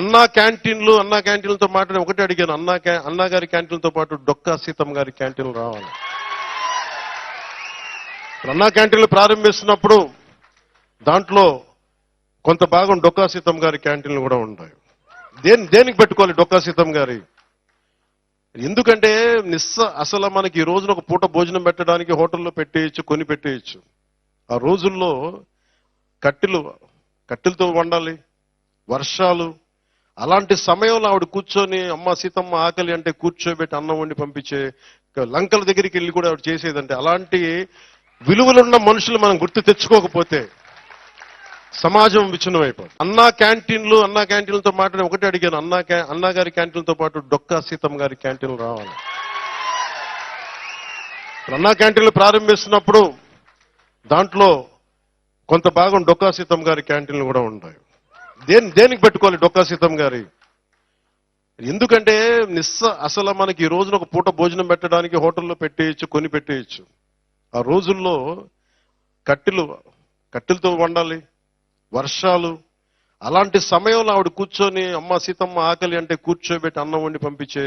అన్నా క్యాంటీన్లు అన్నా క్యాంటీన్లతో మాట్లాడి ఒకటే అడిగాను. అన్నా అన్నా గారి క్యాంటీన్లతో పాటు డొక్కా సీతమ్మ గారి క్యాంటీన్లు రావాలి. అన్నా క్యాంటీన్లు ప్రారంభిస్తున్నప్పుడు దాంట్లో కొంత భాగం డొక్కా సీతమ్మ గారి క్యాంటీన్లు కూడా ఉంటాయి. దేని దేనికి పెట్టుకోవాలి డొక్కా సీతమ్మ గారి? ఎందుకంటే నిస్స అసలు మనకి ఈ రోజున ఒక పూట భోజనం పెట్టడానికి హోటల్లో పెట్టేయచ్చు కొని పెట్టేయచ్చు. ఆ రోజుల్లో కట్టెలు కట్టెలతో వండాలి వర్షాలు అలాంటి సమయంలో ఆవిడ కూర్చొని అమ్మ సీతమ్మ ఆకలి అంటే కూర్చోబెట్టి అన్నం వండి పంపించే లంకల దగ్గరికి వెళ్ళి కూడా ఆవిడ చేసేదంటే అలాంటి విలువలున్న మనుషులు మనం గుర్తు తెచ్చుకోకపోతే సమాజం విచ్ఛిన్నమైపోతుంది అన్నా క్యాంటీన్లు అన్నా క్యాంటీన్లతో మాట్లాడి ఒకటి అడిగాను. అన్నా క్యా- అన్నా గారి క్యాంటీన్లతో పాటు డొక్కా సీతమ్మ గారి క్యాంటీన్లు రావాలి. అన్నా క్యాంటీన్లు ప్రారంభిస్తున్నప్పుడు దాంట్లో కొంత భాగం డొక్కా సీతమ్మ గారి క్యాంటీన్లు కూడా ఉంటాయి. దేని దేనికి పెట్టుకోవాలి డొక్కా సీతం గారి? ఎందుకంటే నిస్స అసలు మనకి ఈ రోజున ఒక పూట భోజనం పెట్టడానికి హోటల్లో పెట్టేయచ్చు కొని పెట్టేయచ్చు. ఆ రోజుల్లో కట్టెలు కట్టెలతో వండాలి వర్షాలు అలాంటి సమయంలో ఆవిడ కూర్చొని అమ్మ సీతమ్మ ఆకలి అంటే కూర్చోబెట్టి అన్నం వండి పంపించే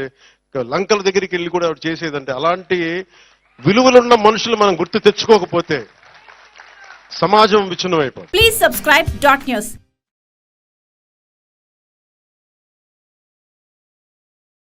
లంకల దగ్గరికి వెళ్ళి కూడా ఆవిడ చేసేదంటే అలాంటి విలువలున్న మనుషులు మనం గుర్తు తెచ్చుకోకపోతే సమాజం విచ్ఛిన్నమైపోతుంది. Please subscribe dot news.